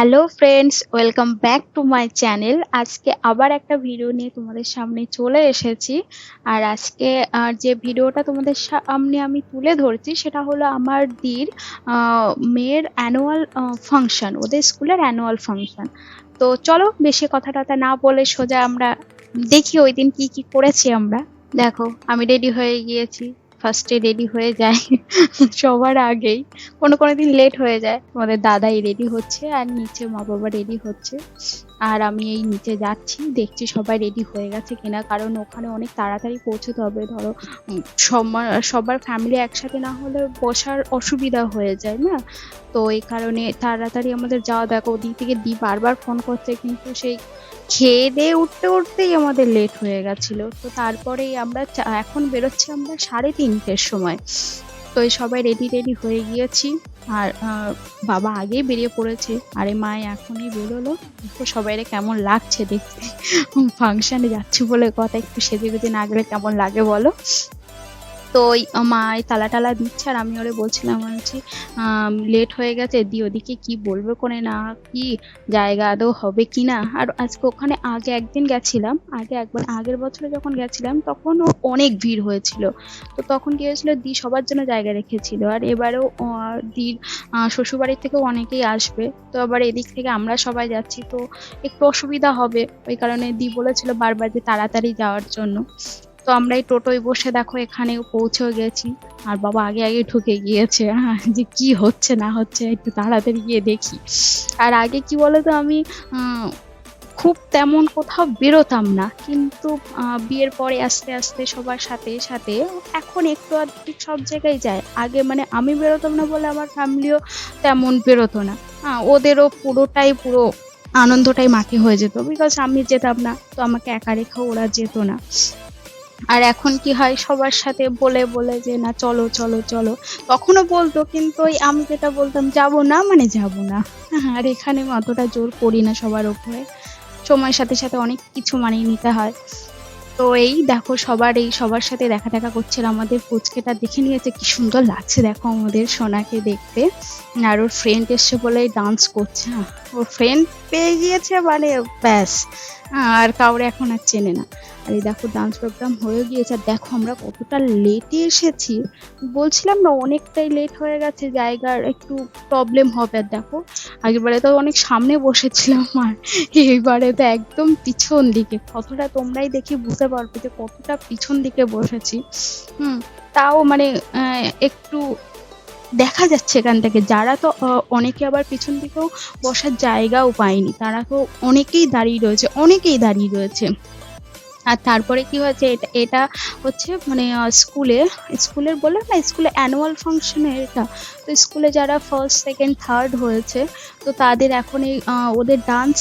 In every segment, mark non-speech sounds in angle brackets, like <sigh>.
Hello friends welcome back to my channel আজকে আবার একটা ভিডিও নিয়ে তোমাদের সামনে চলে এসেছি। আর আজকে যে ভিডিওটা তোমাদের সামনে আমি তুলে ধরছি, সেটা হলো আমার দির মেয়ের অ্যানুয়াল ফাংশন ওদের স্কুলের অ্যানুয়াল ফাংশন তো চলো, বেশি কথা টথা না বলে সোজা আমরা দেখি ওই দিন কী কী করেছি আমরা। দেখো, আমি রেডি হয়ে গিয়েছি। ফার্স্টে রেডি হয়ে যায়। সবার আগেই। কোনো কোনো দিন লেট হয়ে যায়। আমাদের দাদাই রেডি হচ্ছে আর নিচে মা বাবা রেডি হচ্ছে। আর আমি এই নিচে যাচ্ছি, দেখছি সবাই রেডি হয়ে গেছে কিনা, কারণ ওখানে অনেক তাড়াতাড়ি পৌঁছতে হবে। ধরো সবার ফ্যামিলি একসাথে না হলে বসার অসুবিধা হয়ে যায় না? তো এই কারণে তাড়াতাড়ি আমাদের যাওয়া, দেখো, ওদিক থেকে দি বারবার ফোন করছে, কিন্তু সেই খেয়ে দিয়ে উঠতে উঠতেই আমাদের লেট হয়ে গেছিল। তো তারপরেই আমরা এখন বেরোচ্ছি আমরা সাড়ে তিনটের সময়। তো সবাই রেডি রেডি হয়ে গিয়েছি। আর বাবা আগেই বেরিয়ে পড়েছে। আরে মা এখনই বেরোলো। দেখো সবাইরে কেমন লাগছে দেখতে। <laughs> ফাংশনে যাচ্ছি বলে কথা, একটু সেজে গুজে না গেলে কেমন লাগে বলো? তো মা এই তালা টালা দিচ্ছে আর আমি ওরে বলছিলাম আমি বলছি লেট হয়ে গেছে, দি ওদিকে কি বলবে কোনে না, কি জায়গা আদৌ হবে কি না? আর আজকে ওখানে আগে একদিন গেছিলাম, আগে একবার, আগের বছরে যখন গেছিলাম তখন অনেক ভিড় হয়েছিল। তো তখন কি হয়েছিল, দি সবার জন্য জায়গা রেখেছিল আর এবারেও দির শ্বশুরবাড়ির থেকেও অনেকেই আসবে। তো আবার এদিক থেকে আমরা সবাই যাচ্ছি, তো একটু অসুবিধা হবে, ওই কারণে দি বলেছিল বারবার যে তাড়াতাড়ি যাওয়ার জন্য। তো আমরা এই টোটোয় বসে দেখো এখানেও পৌঁছেও গেছি। আর বাবা আগে আগে ঢুকে গিয়েছে। হ্যাঁ, <laughs> যে কি হচ্ছে না হচ্ছে একটু তাড়াতাড়ি গিয়ে দেখি। আর আগে কি বলতো আমি খুব তেমন কোথাও বেরোতাম না। কিন্তু বিয়ের পরে আস্তে আস্তে সবার সাথে সাথে এখন একটু আধটু সব জায়গায় যায়। আগে মানে আমি বেরোতাম না বলে আমার ফ্যামিলিও তেমন বেরোতো না। হ্যাঁ ওদেরও পুরোটাই পুরো আনন্দটাই মাটি হয়ে যেত। বিকজ আমি যেতাম না তো আমাকে একা রেখেও ওরা যেত না। আর এখন কি হয় সবার সাথে বলে বলে যে না চলো চলো চলো। তখনও বলতো কিন্তু ওই আমি যেটা বলতাম যাব না মানে যাব না। আর এখানে অতটা জোর করি না সবার উপরে সময়ের সাথে সাথে অনেক কিছু মানিয়ে নিতে হয়। তো এই দেখো সবার এই সবার সাথে দেখা দেখা করছিল আমাদের। পুচকেটা দেখে নিয়েছে কি সুন্দর লাগছে দেখো আমাদের সোনাকে দেখতে। আর ওর ফ্রেন্ড এসছে বলে ডান্স করছে। হ্যাঁ, ওর ফ্রেন্ড পেয়ে গিয়েছে মানে ব্যাস। আর কাউরে এখন আর চেনে না। আর এই দেখো ডান্স প্রোগ্রাম হয়ে গিয়েছে। আর দেখো আমরা কতটা লেটে এসেছি। বলছিলাম না, অনেকটাই লেট হয়ে গেছে, জায়গার একটু প্রবলেম হবে। আর দেখো, আগেরবারে তো অনেক সামনে বসেছিলাম আর এইবারে তো একদম পিছন দিকে। কতটা তোমরাই দেখে বুঝতে পারবে যে কতটা পিছন দিকে বসেছি। হুম, তাও মানে একটু দেখা যাচ্ছে এখান থেকে। যারা তো অনেকে আবার পিছন দিকেও বসার জায়গাও পায়নি। তারা তো অনেকেই দাঁড়িয়ে রয়েছে, অনেকেই দাঁড়িয়ে রয়েছে। আর তারপরে কি হয়েছে, এটা এটা হচ্ছে মানে স্কুলে, স্কুলের বলে না, স্কুলে অ্যানুয়াল ফাংশনে এটা। তো স্কুলে যারা ফার্স্ট সেকেন্ড থার্ড হয়েছে, তো তাদের এখন এই ওদের ডান্স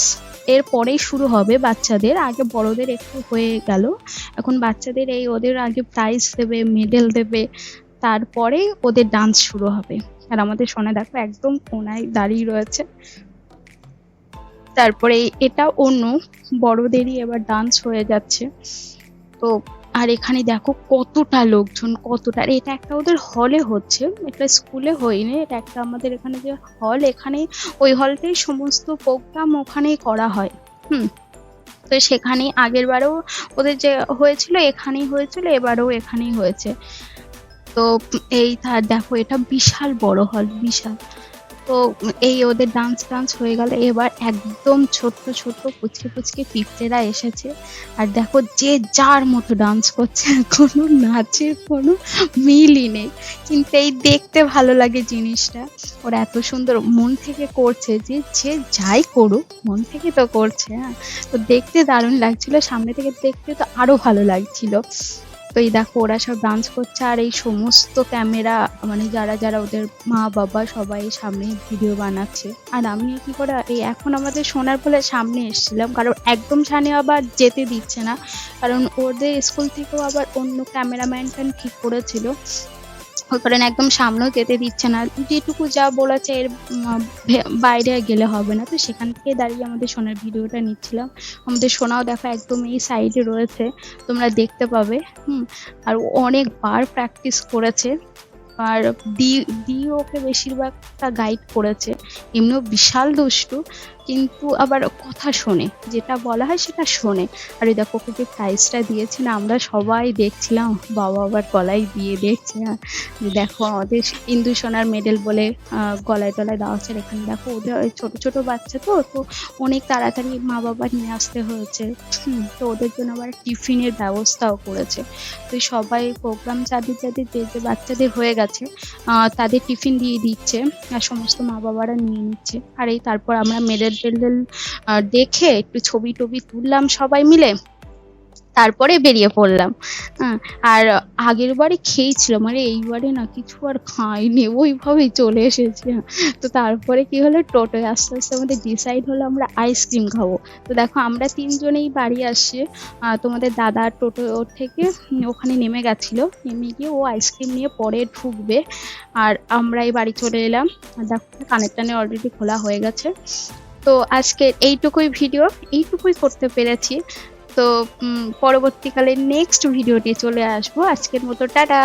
এর পরেই শুরু হবে বাচ্চাদের। আগে বড়দের একটু হয়ে গেল। এখন বাচ্চাদের এই ওদের আগে প্রাইজ দেবে মেডেল দেবে। তারপরে ওদের ডান্স শুরু হবে। আর আমাদের সোনা দেখো একদম কোনায় দাঁড়িয়ে রয়েছে। তারপরে এটা অন্য বড়দেরই এবার ডান্স হয়ে যাচ্ছে। তো, আর এখানে দেখো কতটা লোকজন, কতটা, আর এটা একটা ওদের হলে হচ্ছে, এটা স্কুলে হয়নি, এটা একটা আমাদের এখানে যে হল এখানে ওই হলটাই সমস্ত প্রোগ্রাম ওখানেই করা হয়। হুম, তো সেখানে আগের বারেও ওদের যে হয়েছিল, এখানেই হয়েছিল, এবারেও এখানেই হয়েছে। তো এই তার দেখো, এটা বিশাল বড় হল বিশাল। তো এই ওদের ডান্স ডান্স হয়ে গেল। এবার একদম ছোট্ট ছোট্ট পুচকে পুচকে পিঁপড়েরা এসেছে। আর দেখো, যে যার মতো ডান্স করছে কোনো নাচের কোনো মিলই নেই। কিন্তু এই দেখতে ভালো লাগে জিনিসটা। ওরা এত সুন্দর মন থেকে করছে যে যে যাই করুক, মন থেকে তো করছে হ্যাঁ। তো দেখতে দারুণ লাগছিল। সামনে থেকে দেখতে তো আরও ভালো লাগছিল। তো এই দেখো, ওরা সব ডান্স করছে আর এই সমস্ত ক্যামেরা মানে যারা যারা ওদের মা, বাবা সবাই সামনে ভিডিও বানাচ্ছে। আর আমি কি করে, এই এখন আমাদের সোনার ফলে সামনে এসেছিলাম, কারণ একদম সামনে আবার যেতে দিচ্ছে না। কারণ ওদের স্কুল থেকেও আবার অন্য ক্যামেরাম্যান ঠিক করেছিল। কারণে একদম সামনেও যেতে দিচ্ছে না। যেটুকু যা বলেছে এর বাইরে গেলে হবে না। তো সেখান থেকে দাঁড়িয়ে আমাদের সোনার ভিডিওটা নিচ্ছিলাম। আমাদের সোনাও দেখা একদম এই সাইডে রয়েছে। তোমরা দেখতে পাবে। হুম, আর অনেকবার প্র্যাকটিস করেছে। আর দি দি ওকে বেশিরভাগটা গাইড করেছে। এমনিও বিশাল দুষ্টু। কিন্তু আবার কথা শোনে, যেটা বলা হয় সেটা শোনে। আর এই দেখো ওকে যে প্রাইজটা দিয়েছে না, আমরা সবাই দেখছিলাম, বাবা আবার গলায় দিয়ে দেখছে দেখো আমাদের ইন্দু সোনার মেডেল বলে গলায় টলায় দেওয়া হচ্ছে এখানে দেখো ওদের ওই ছোট ছোট বাচ্চা তো তো অনেক তাড়াতাড়ি মা বাবা নিয়ে আসতে হয়েছে। তো ওদের জন্য আবার টিফিনের ব্যবস্থাও করেছে। তো সবাই প্রোগ্রাম যাদের যাদের যে যে বাচ্চাদের হয়ে গেছে তাদের টিফিন দিয়ে দিচ্ছে। আর সমস্ত মা বাবারা নিয়ে নিচ্ছে। আর এই তারপর আমরা মেডেল টেডেল দেখে একটু ছবি টবি তুললাম সবাই মিলে। তারপরে বেরিয়ে পড়লাম। আর আগের বারে খেয়েছিলাম। মানে এইবারে না কিছু আর খাইনি, ওইভাবেই চলে এসেছি। তো তারপরে কি হলো? টোটোয় আস্তে আস্তে আমাদের ডিসাইড হলো আমরা আইসক্রিম খাব। তো দেখো আমরা তিনজনেই বাড়ি আসছি। তোমাদের দাদা টোটো থেকে ওখানে নেমে গেছিল। নেমে গিয়ে ও আইসক্রিম নিয়ে পরে ঢুকবে। আর আমরা এই বাড়ি চলে এলাম। দেখো কানের টানে অলরেডি খোলা হয়ে গেছে। তো আজকে এইটুকুই ভিডিও এইটুকুই করতে পেরেছি। তো পরবর্তীকালে নেক্সট ভিডিওটি চলে আসব। আজকের মতো, টাটা!